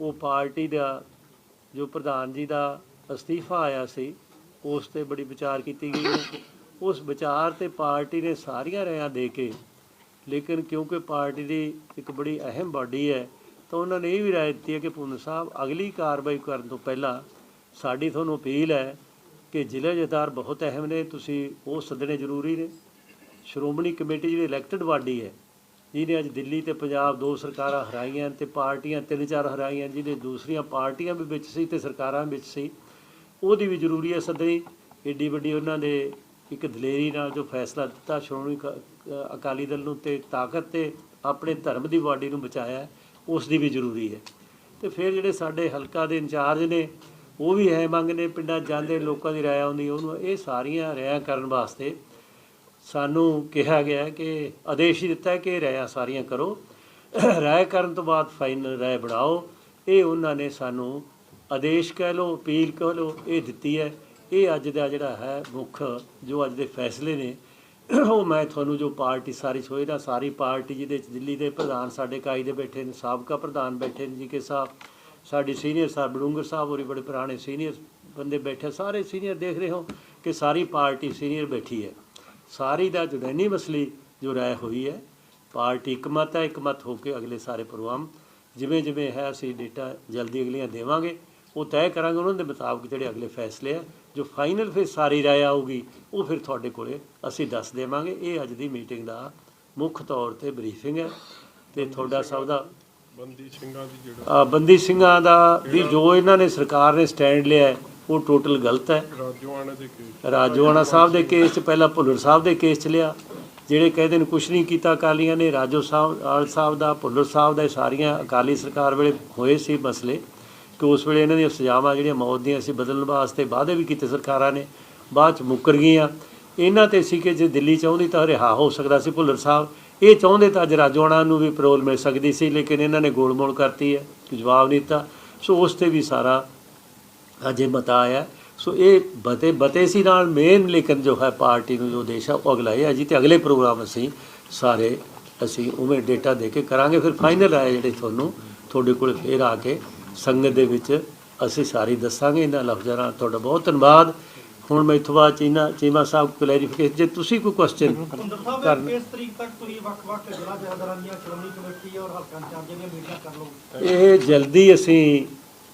ਉਹ ਪਾਰਟੀ ਦਾ ਜੋ ਪ੍ਰਧਾਨ ਜੀ ਦਾ ਅਸਤੀਫਾ ਆਇਆ ਸੀ, ਉਸ ਤੇ ਬੜੀ ਵਿਚਾਰ ਕੀਤੀ ਗਈ ਹੈ। ਉਸ ਵਿਚਾਰ ਤੇ ਪਾਰਟੀ ਨੇ ਸਾਰੀਆਂ ਰਾਇਆਂ ਦੇ ਕੇ, ਲੇਕਿਨ ਕਿਉਂਕਿ ਪਾਰਟੀ ਦੀ ਇੱਕ ਬੜੀ ਅਹਿਮ ਬਾਡੀ ਹੈ, ਤਾਂ ਉਹਨਾਂ ਨੇ ਇਹ ਵੀ ਰਾਏ ਦਿੱਤੀ ਹੈ ਕਿ ਪੁੰਨ ਸਾਹਿਬ, ਅਗਲੀ ਕਾਰਵਾਈ ਕਰਨ ਤੋਂ ਪਹਿਲਾਂ ਸਾਡੀ ਤੁਹਾਨੂੰ ਅਪੀਲ ਹੈ ਕਿ ਜ਼ਿਲ੍ਹਾ ਜਥੇਦਾਰ ਬਹੁਤ ਅਹਿਮ ਨੇ, ਤੁਸੀਂ ਉਹ ਸੱਦਣੇ ਜ਼ਰੂਰੀ ਨੇ। ਸ਼੍ਰੋਮਣੀ ਕਮੇਟੀ ਜਿਹੜੀ ਇਲੈਕਟਡ ਬਾਡੀ ਹੈ ਜਿਹਨੇ ਅੱਜ ਦਿੱਲੀ ਤੇ ਪੰਜਾਬ ਦੋ ਸਰਕਾਰਾਂ ਹਰਾਈਆਂ ਤੇ ਪਾਰਟੀਆਂ, ਤਿੰਨ ਚਾਰ ਹਰਾਈਆਂ ਜਿਹਨੇ ਦੂਸਰੀਆਂ ਪਾਰਟੀਆਂ ਵੀ ਵਿੱਚ ਸੀ ਤੇ ਸਰਕਾਰਾਂ ਵਿੱਚ ਸੀ, ਉਹਦੀ ਵੀ ਜ਼ਰੂਰੀ ਹੈ ਸੱਦਣੀ। ਏਡੀ ਵੱਡੀ ਉਹਨਾਂ ਦੇ ਇੱਕ ਦਲੇਰੀ ਨਾਲ ਜੋ ਫੈਸਲਾ ਦਿੱਤਾ, ਸ਼੍ਰੋਮਣੀ ਕ- ਅਕਾਲੀ ਦਲ ਨੂੰ ਤੇ ਤਾਕਤ ਤੇ ਆਪਣੇ ਧਰਮ ਦੀ ਬਾਡੀ ਨੂੰ ਬਚਾਇਆ ਉਸ ਦੀ ਵੀ ਜ਼ਰੂਰੀ ਹੈ। ਤੇ ਫਿਰ ਜਿਹੜੇ ਸਾਡੇ ਹਲਕਾ ਦੇ ਇੰਚਾਰਜ ਨੇ, ਉਹ ਵੀ ਹੈ ਮੰਗ ਨੇ, ਪਿੰਡਾਂ 'ਚ ਜਾਂਦੇ ਲੋਕਾਂ ਦੀ ਰਾਏ ਆਉਂਦੀ, ਉਹਨੂੰ ਇਹ ਸਾਰੀਆਂ ਰਾਇਆਂ ਕਰਨ ਵਾਸਤੇ ਸਾਨੂੰ ਕਿਹਾ ਗਿਆ ਕਿ ਆਦੇਸ਼ ਹੀ ਦਿੱਤਾ ਕਿ ਇਹ ਰਾਇਆਂ ਸਾਰੀਆਂ ਕਰੋ। ਰਾਏ ਕਰਨ ਤੋਂ ਬਾਅਦ ਫਾਈਨਲ ਰਾਏ ਬਣਾਓ। ਇਹ ਉਹਨਾਂ ਨੇ ਸਾਨੂੰ ਆਦੇਸ਼ ਕਹਿ ਲਓ, ਅਪੀਲ ਕਹਿ ਲਓ, ਇਹ ਦਿੱਤੀ ਹੈ। ਇਹ ਅੱਜ ਦਾ ਜਿਹੜਾ ਹੈ ਮੁੱਖ ਜੋ ਅੱਜ ਦੇ ਫੈਸਲੇ ਨੇ, ਉਹ ਮੈਂ ਤੁਹਾਨੂੰ ਜੋ ਪਾਰਟੀ ਸਾਰੀ ਸੋਏ ਨਾ ਸਾਰੀ ਪਾਰਟੀ ਜਿਹਦੇ ਚ ਦਿੱਲੀ ਦੇ ਪ੍ਰਧਾਨ ਸਾਡੇ ਇਕਾਈ ਦੇ ਬੈਠੇ ਨੇ, ਸਾਬਕਾ ਪ੍ਰਧਾਨ ਬੈਠੇ ਨੇ ਜੀ ਕੇ ਸਾਹਿਬ, ਸਾਡੀ ਸੀਨੀਅਰ ਸਾਹਿਬ ਬੜੂੰਗਰ ਸਾਹਿਬ ਹੋਰੀ ਬੜੇ ਪੁਰਾਣੇ ਸੀਨੀਅਰ ਬੰਦੇ ਬੈਠੇ ਸਾਰੇ ਸੀਨੀਅਰ ਦੇਖ ਰਹੇ ਹੋ ਕਿ ਸਾਰੀ ਪਾਰਟੀ ਸੀਨੀਅਰ ਬੈਠੀ ਹੈ। ਸਾਰੀ ਦਾ ਜੁੜੈਨੀ ਮਸਲੀ ਜੋ ਰਾਏ ਹੋਈ ਹੈ ਪਾਰਟੀ ਇਕਮਤ ਹੈ ਇਕਮਤ ਹੋ ਕੇ ਅਗਲੇ ਸਾਰੇ ਪ੍ਰੋਗਰਾਮ ਜਿਵੇਂ ਜਿਵੇਂ ਹੈ ਅਸੀਂ ਡੇਟਾ ਜਲਦੀ ਅਗਲੀਆਂ ਦੇਵਾਂਗੇ ਉਹ ਤੈਅ ਕਰਾਂਗੇ ਉਹਨਾਂ ਦੇ ਮੁਤਾਬਕ ਜਿਹੜੇ ਅਗਲੇ ਫੈਸਲੇ ਆ ਜੋ ਫਾਈਨਲ ਫਿਰ ਸਾਰੀ ਰਾਏ ਆਊਗੀ ਉਹ ਫਿਰ ਤੁਹਾਡੇ ਕੋਲੇ ਅਸੀਂ ਦੱਸ ਦੇਵਾਂਗੇ। ਇਹ ਅੱਜ ਦੀ ਮੀਟਿੰਗ ਦਾ ਮੁੱਖ ਤੌਰ ਤੇ ਬਰੀਫਿੰਗ ਹੈ ਤੇ ਤੁਹਾਡਾ ਸਭ ਦਾ ਬੰਦੀ ਸਿੰਘਾਂ ਦੀ ਜਿਹੜਾ ਬੰਦੀ ਸਿੰਘਾਂ ਦਾ ਵੀ ਜੋ ਇਹਨਾਂ ਨੇ ਸਰਕਾਰ ਨੇ ਸਟੈਂਡ ਲਿਆ ਹੈ, ਉਹ ਟੋਟਲ ਗਲਤ ਹੈ। ਰਾਜੋਆਣਾ ਦੇ ਕੇਸ ਰਾਜੋਆਣਾ ਸਾਹਿਬ ਦੇ ਕੇਸ 'ਚ ਪਹਿਲਾਂ ਭੁੱਲਰ ਸਾਹਿਬ ਦੇ ਕੇਸ 'ਚ ਲਿਆ। ਜਿਹੜੇ ਕਹਿੰਦੇ ਨੇ ਕੁਛ ਨਹੀਂ ਕੀਤਾ ਅਕਾਲੀਆਂ ਨੇ ਰਾਜੋ ਸਾਹਿਬ ਆਲ ਸਾਹਿਬ ਦਾ ਭੁੱਲਰ ਸਾਹਿਬ ਦਾ ਇਹ ਸਾਰੀਆਂ ਅਕਾਲੀ ਸਰਕਾਰ ਵੇਲੇ ਹੋਏ ਸੀ ਮਸਲੇ। ਕਿ ਉਸ ਵੇਲੇ ਇਹਨਾਂ ਦੀਆਂ ਸਜ਼ਾਵਾਂ ਜਿਹੜੀਆਂ ਮੌਤ ਦੀਆਂ ਸੀ ਬਦਲਣ ਵਾਸਤੇ ਵਾਅਦੇ ਵੀ ਕੀਤੇ ਸਰਕਾਰਾਂ ਨੇ ਬਾਅਦ 'ਚ ਮੁੱਕਰ ਗਈਆਂ। ਇਹਨਾਂ ਤੇ ਸੀ ਕਿ ਜੇ ਦਿੱਲੀ ਚਾਹੁੰਦੀ ਤਾਂ ਰਿਹਾ ਹੋ ਸਕਦਾ ਸੀ ਭੁੱਲਰ ਸਾਹਿਬ। ਇਹ ਚਾਹੁੰਦੇ ਤਾਂ ਅੱਜ ਰਾਜੋਆਣਾ ਨੂੰ ਵੀ ਪਰੋਲ ਮਿਲ ਸਕਦੀ ਸੀ ਲੇਕਿਨ ਇਹਨਾਂ ਨੇ ਗੋਲਮੋਲ ਕਰਤੀ ਹੈ ਜਵਾਬ ਨਹੀਂ ਦਿੱਤਾ। ਸੋ ਉਸ ਤੇ ਵੀ ਸਾਰਾ ਅਜੇ ਮਤਾ ਆਇਆ। ਸੋ ਇਹ ਬਤੇ ਬਤੇ ਸੀ ਨਾਲ ਮੇਨ ਲੇਕਿਨ ਜੋ ਹੈ ਪਾਰਟੀ ਨੂੰ ਜੋ ਦੇਸ਼ ਆ ਉਹ ਅਗਲਾ ਹੈ ਜੀ ਤੇ ਅਗਲੇ ਪ੍ਰੋਗਰਾਮ ਅਸੀਂ ਸਾਰੇ ਅਸੀਂ ਉਵੇਂ ਡੇਟਾ ਦੇ ਕੇ ਕਰਾਂਗੇ। ਫਿਰ ਫਾਈਨਲ ਆਏ ਜਿਹੜੇ ਤੁਹਾਨੂੰ ਤੁਹਾਡੇ ਕੋਲ ਫੇਰ ਆ ਕੇ ਸੰਗਤ ਦੇ ਵਿੱਚ ਅਸੀਂ ਸਾਰੀ ਦੱਸਾਂਗੇ ਇਹਨਾਂ ਲਫ਼ਜ਼ਾਂ ਨਾਲ। ਤੁਹਾਡਾ ਬਹੁਤ ਧੰਨਵਾਦ। ਹੁਣ ਮੈਂ ਇਥੋਂ ਬਾਅਦ ਚੀਨਾ ਚੀਮਾ ਸਾਹਿਬ ਕਲੈਰੀਫਿਕੇਸ਼ਨ ਜੇ ਤੁਸੀਂ ਕੋਈ ਕੁਐਸਚਨ ਕਰਨ ਇਸ ਤਰੀਕ ਤੱਕ ਤੁਸੀਂ ਵੱਖ-ਵੱਖ ਜ਼ਿਲ੍ਹਾ ਜਥੇਦਾਰਾਂ ਦੀਆਂ ਸ਼੍ਰੋਮਣੀ ਕਮੇਟੀ ਔਰ ਹਲਕਾ ਇੰਚਾਰਜਾਂ ਦੀਆਂ ਮੀਟਿੰਗਾਂ ਕਰ ਲਓ? ਇਹ ਜਲਦੀ ਅਸੀਂ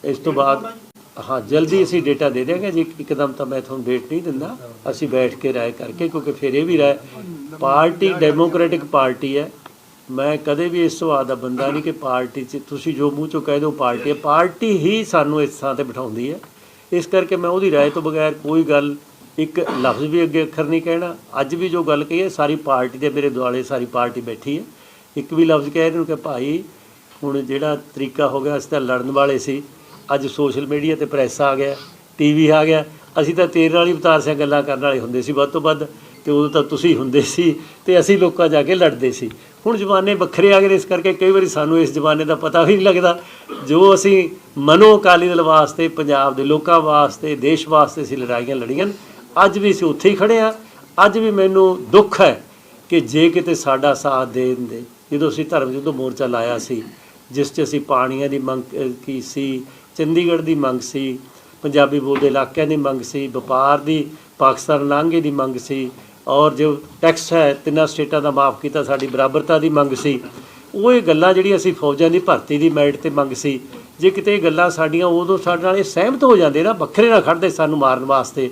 ਇਸ ਤੋਂ ਬਾਅਦ ਹਾਂ, ਜਲਦੀ ਅਸੀਂ ਡੇਟਾ ਦੇ ਦਿਆਂਗੇ। ਜੀ ਇੱਕਦਮ ਤਾਂ ਮੈਂ ਤੁਹਾਨੂੰ ਡੇਟ ਨਹੀਂ ਦਿੰਦਾ, ਅਸੀਂ ਬੈਠ ਕੇ ਰਾਏ ਕਰਕੇ, ਕਿਉਂਕਿ ਫਿਰ ਇਹ ਵੀ ਰਾਏ, ਪਾਰਟੀ ਡੈਮੋਕ੍ਰੈਟਿਕ ਪਾਰਟੀ ਹੈ। ਮੈਂ ਕਦੇ ਵੀ ਇਸ ਸਵਾਦ ਦਾ ਬੰਦਾ ਨਹੀਂ ਕਿ ਪਾਰਟੀ 'ਚ, ਤੁਸੀਂ ਜੋ ਮੂੰਹ ਚੋਂ ਕਹਿ ਦਿਓ ਪਾਰਟੀ ਹੈ। ਪਾਰਟੀ ਹੀ ਸਾਨੂੰ ਇਸ ਥਾਂ ਤੇ ਬਿਠਾਉਂਦੀ ਹੈ। ਇਸ ਕਰਕੇ ਮੈਂ ਉਹਦੀ ਰਾਏ ਤੋਂ ਬਗੈਰ ਕੋਈ ਗੱਲ, ਇੱਕ ਲਫ਼ਜ਼ ਵੀ ਅੱਗੇ ਅੱਖਰ ਨਹੀਂ ਕਹਿਣਾ। ਅੱਜ ਵੀ ਜੋ ਗੱਲ ਕਹੀ ਹੈ, ਸਾਰੀ ਪਾਰਟੀ ਦੇ ਮੇਰੇ ਦੁਆਲੇ ਸਾਰੀ ਪਾਰਟੀ ਬੈਠੀ ਹੈ। ਇੱਕ ਵੀ ਲਫ਼ਜ਼ ਕਹਿ ਇਹਨੂੰ ਕਿ ਭਾਈ, ਹੁਣ ਜਿਹੜਾ ਤਰੀਕਾ ਹੋ ਗਿਆ, ਅਸੀਂ ਤਾਂ ਲੜਨ ਵਾਲੇ ਸੀ। ਅੱਜ ਸੋਸ਼ਲ ਮੀਡੀਆ ਤੇ ਪ੍ਰੈਸ ਆ ਗਿਆ ਟੀਵੀ ਆ ਗਿਆ। ਅਸੀਂ ਤਾਂ ਤੇਰੇ ਨਾਲ ਹੀ ਬਤਾਰ ਸਿਆ ਗੱਲਾਂ ਕਰਨ ਵਾਲੇ ਹੁੰਦੇ ਸੀ ਵੱਧ ਤੋਂ ਵੱਧ ਤੇ ਉਦੋਂ ਤਾਂ ਤੁਸੀਂ ਹੁੰਦੇ ਸੀ ਤੇ ਅਸੀਂ ਲੋਕਾਂ ਜਾ ਕੇ ਲੜਦੇ ਸੀ। ਹੁਣ ਜ਼ਮਾਨੇ ਵੱਖਰੇ ਆ ਗਏ ਨੇ, ਇਸ ਕਰਕੇ ਕਈ ਵਾਰੀ ਸਾਨੂੰ ਇਸ ਜ਼ਮਾਨੇ ਦਾ ਪਤਾ ਵੀ ਨਹੀਂ ਲੱਗਦਾ। ਜੋ ਅਸੀਂ ਮਨੋ ਅਕਾਲੀ ਦਲ ਵਾਸਤੇ ਪੰਜਾਬ ਦੇ ਲੋਕਾਂ ਵਾਸਤੇ ਦੇਸ਼ ਵਾਸਤੇ ਅਸੀਂ ਲੜਾਈਆਂ ਲੜੀਆਂ ਅੱਜ ਵੀ ਅਸੀਂ ਉੱਥੇ ਹੀ ਖੜੇ ਆ ਅੱਜ ਵੀ ਮੈਨੂੰ ਦੁੱਖ ਹੈ ਕਿ ਜੇ ਕਿਤੇ ਸਾਡਾ ਸਾਥ ਦੇ ਦਿੰਦੇ ਜਦੋਂ ਅਸੀਂ ਧਰਮ ਜਦੋਂ ਮੋਰਚਾ ਲਾਇਆ ਸੀ ਜਿਸ 'ਚ ਅਸੀਂ ਪਾਣੀਆਂ ਦੀ ਮੰਗ ਅਹ, ਕੀ ਸੀ ਚੰਡੀਗੜ੍ਹ ਦੀ ਮੰਗ ਸੀ, ਪੰਜਾਬੀ ਬੋਲਦੇ ਇਲਾਕਿਆਂ ਦੀ ਮੰਗ ਸੀ, ਵਪਾਰ ਦੀ, ਪਾਕਿਸਤਾਨ ਲਾਂਘੇ ਦੀ ਮੰਗ ਸੀ ਔਰ ਜੋ ਟੈਕਸ ਹੈ, ਤਿੰਨਾਂ ਸਟੇਟਾਂ ਦਾ ਮਾਫ ਕੀਤਾ, ਸਾਡੀ ਬਰਾਬਰਤਾ ਦੀ ਮੰਗ ਸੀ। ਉਹ ਇਹ ਗੱਲਾਂ ਜਿਹੜੀਆਂ ਅਸੀਂ ਫੌਜਾਂ ਦੀ ਭਰਤੀ ਦੀ ਮੈਰਿਟ ਤੇ ਮੰਗ ਸੀ, ਜੇ ਕਿਤੇ ਇਹ ਗੱਲਾਂ ਸਾਡੀਆਂ ਉਦੋਂ ਸਾਡੇ ਨਾਲ ਇਹ ਸਹਿਮਤ ਹੋ ਜਾਂਦੇ ਨਾ, ਵੱਖਰੇ ਨਾਲ ਖੜਦੇ ਸਾਨੂੰ ਮਾਰਨ ਵਾਸਤੇ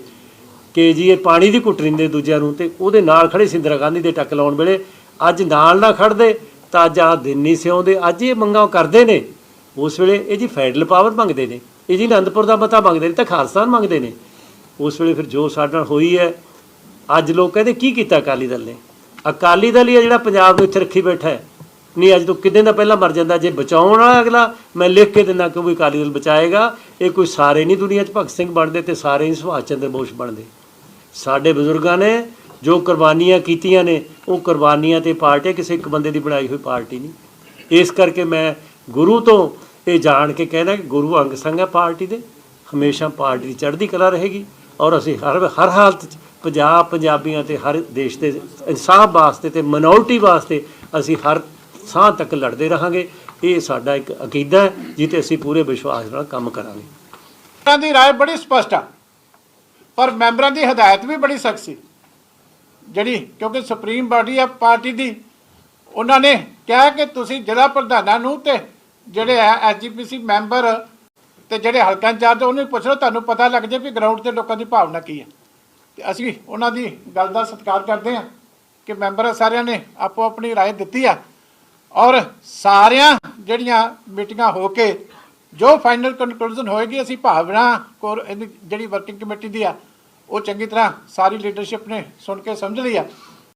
ਕਿ ਜੀ ਇਹ ਪਾਣੀ ਦੀ ਘੁੱਟ ਰਿੰਦੇ ਦੂਜਿਆਂ ਨੂੰ ਤੇ ਉਹਦੇ ਨਾਲ ਖੜੇ ਸੀ ਇੰਦਰਾ ਗਾਂਧੀ ਦੇ ਟੱਕ ਲਾਉਣ ਵੇਲੇ ਅੱਜ ਨਾਲ ਨਾ ਖੜਦੇ ਤਾਂ ਅੱਜ ਆਹ ਦਿਨ ਨਹੀਂ ਸਿਉਂਦੇ, ਅੱਜ ਇਹ ਮੰਗਾਂ ਕਰਦੇ ਨੇ। ਉਸ ਵੇਲੇ ਇਹ ਜੀ ਫੈਡਰਲ ਪਾਵਰ ਮੰਗਦੇ ਨੇ ਇਹ ਜੀ ਅਨੰਦਪੁਰ ਦਾ ਮਤਾ ਮੰਗਦੇ ਨੇ, ਤਾਂ ਖਾਲਸਾ ਮੰਗਦੇ ਨੇ। ਉਸ ਵੇਲੇ ਫਿਰ ਜੋ ਸਾਡੇ ਨਾਲ ਹੋਈ ਹੈ। ਅੱਜ ਲੋਕ ਕਹਿੰਦੇ, ਕੀ ਕੀਤਾ ਅਕਾਲੀ ਦਲ ਨੇ? ਅਕਾਲੀ ਦਲ ਹੀ ਹੈ ਜਿਹੜਾ ਪੰਜਾਬ ਨੂੰ ਇੱਥੇ ਰੱਖੀ ਬੈਠਾ ਹੈ। ਨਹੀਂ, ਅੱਜ ਤੋਂ ਕਿੰਨੇ ਦਾ ਪਹਿਲਾਂ ਮਰ ਜਾਂਦਾ, ਜੇ ਬਚਾਉਣ ਵਾਲਾ ਅਗਲਾ, ਮੈਂ ਲਿਖ ਕੇ ਦਿੰਦਾ ਕਿ ਵੀ ਅਕਾਲੀ ਦਲ ਬਚਾਏਗਾ। ਇਹ ਕੋਈ ਸਾਰੇ ਨਹੀਂ ਦੁਨੀਆ 'ਚ ਭਗਤ ਸਿੰਘ ਬਣਦੇ ਤੇ ਸਾਰੇ ਨਹੀਂ ਸੁਭਾਸ਼ ਚੰਦਰ ਬੋਸ ਬਣਦੇ। ਸਾਡੇ ਬਜ਼ੁਰਗਾਂ ਨੇ ਜੋ ਕੁਰਬਾਨੀਆਂ ਕੀਤੀਆਂ ਨੇ, ਉਹ ਕੁਰਬਾਨੀਆਂ ਤੇ ਪਾਰਟੀ ਕਿਸੇ ਇੱਕ ਬੰਦੇ ਦੀ ਬਣਾਈ ਹੋਈ ਪਾਰਟੀ ਨਹੀਂ। ਇਸ ਕਰਕੇ ਮੈਂ ਗੁਰੂ ਤੋਂ ਇਹ ਜਾਣ ਕੇ ਕਹਿੰਦਾ ਕਿ ਗੁਰੂ ਅੰਗ ਸੰਗ ਹੈ ਪਾਰਟੀ ਦੇ ਹਮੇਸ਼ਾ ਪਾਰਟੀ ਦੀ ਚੜ੍ਹਦੀ ਕਲਾ ਰਹੇਗੀ ਔਰ ਅਸੀਂ ਹਰ ਹਰ ਹਾਲਤ 'ਚ ਪੰਜਾਬ ਪੰਜਾਬੀਆਂ ਤੇ ਹਰ ਦੇਸ਼ ਦੇ ਇਨਸਾਫ ਵਾਸਤੇ ਤੇ ਮਿਨੋਰਟੀ ਵਾਸਤੇ ਅਸੀਂ ਹਰ ਸਾਹ ਤੱਕ ਲੜਦੇ ਰਹਾਂਗੇ ਇਹ ਸਾਡਾ ਇੱਕ ਅਕੀਦਾ ਹੈ ਜਿੱਤੇ ਅਸੀਂ ਪੂਰੇ ਵਿਸ਼ਵਾਸ ਨਾਲ ਕੰਮ ਕਰਾਂਗੇ ਮੈਂਬਰਾਂ ਦੀ رائے ਬੜੀ ਸਪਸ਼ਟ ਆ ਪਰ ਮੈਂਬਰਾਂ ਦੀ ਹਦਾਇਤ ਵੀ ਬੜੀ ਸਖਤ ਸੀ ਜਿਹੜੀ ਕਿਉਂਕਿ ਸੁਪਰੀਮ ਬਾਡੀ ਆ ਪਾਰਟੀ ਦੀ ਉਹਨਾਂ ਨੇ ਕਿਹਾ ਕਿ ਤੁਸੀਂ ਜ਼ਿਲ੍ਹਾ ਪ੍ਰਧਾਨਾਂ ਨੂੰ ਤੇ ਜਿਹੜੇ ਆ ਐਸਜੀਪੀਸੀ ਮੈਂਬਰ ਤੇ ਜਿਹੜੇ ਹਲਕਾ ਇੰਚਾਰਜ ਉਹਨੂੰ ਵੀ ਪੁੱਛ ਲਓ ਤੁਹਾਨੂੰ ਪਤਾ ਲੱਗ ਜੇ ਵੀ ਗਰਾਊਂਡ ਤੇ ਲੋਕਾਂ ਦੀ ਭਾਵਨਾ ਕੀ ਹੈ ਤੇ ਅਸੀਂ ਉਹਨਾਂ ਦੀ ਗੱਲ ਦਾ ਸਤਿਕਾਰ ਕਰਦੇ ਹਾਂ ਕਿ ਮੈਂਬਰ ਸਾਰਿਆਂ ਨੇ ਆਪੋ ਆਪਣੀ رائے ਦਿੱਤੀ ਆ ਔਰ ਸਾਰਿਆਂ ਜਿਹੜੀਆਂ ਮੀਟਿੰਗਾਂ ਹੋ ਕੇ ਜੋ ਫਾਈਨਲ ਕਨਕਲੂਜਨ ਹੋਏਗੀ ਅਸੀਂ ਭਾਵਨਾ ਕੋਰ ਇਹਦੀ ਜਿਹੜੀ ਵਰਕਿੰਗ ਕਮੇਟੀ ਦੀ ਆ ਉਹ ਚੰਗੀ ਤਰ੍ਹਾਂ ਸਾਰੀ ਲੀਡਰਸ਼ਿਪ ਨੇ ਸੁਣ ਕੇ ਸਮਝ ਲਈ ਆ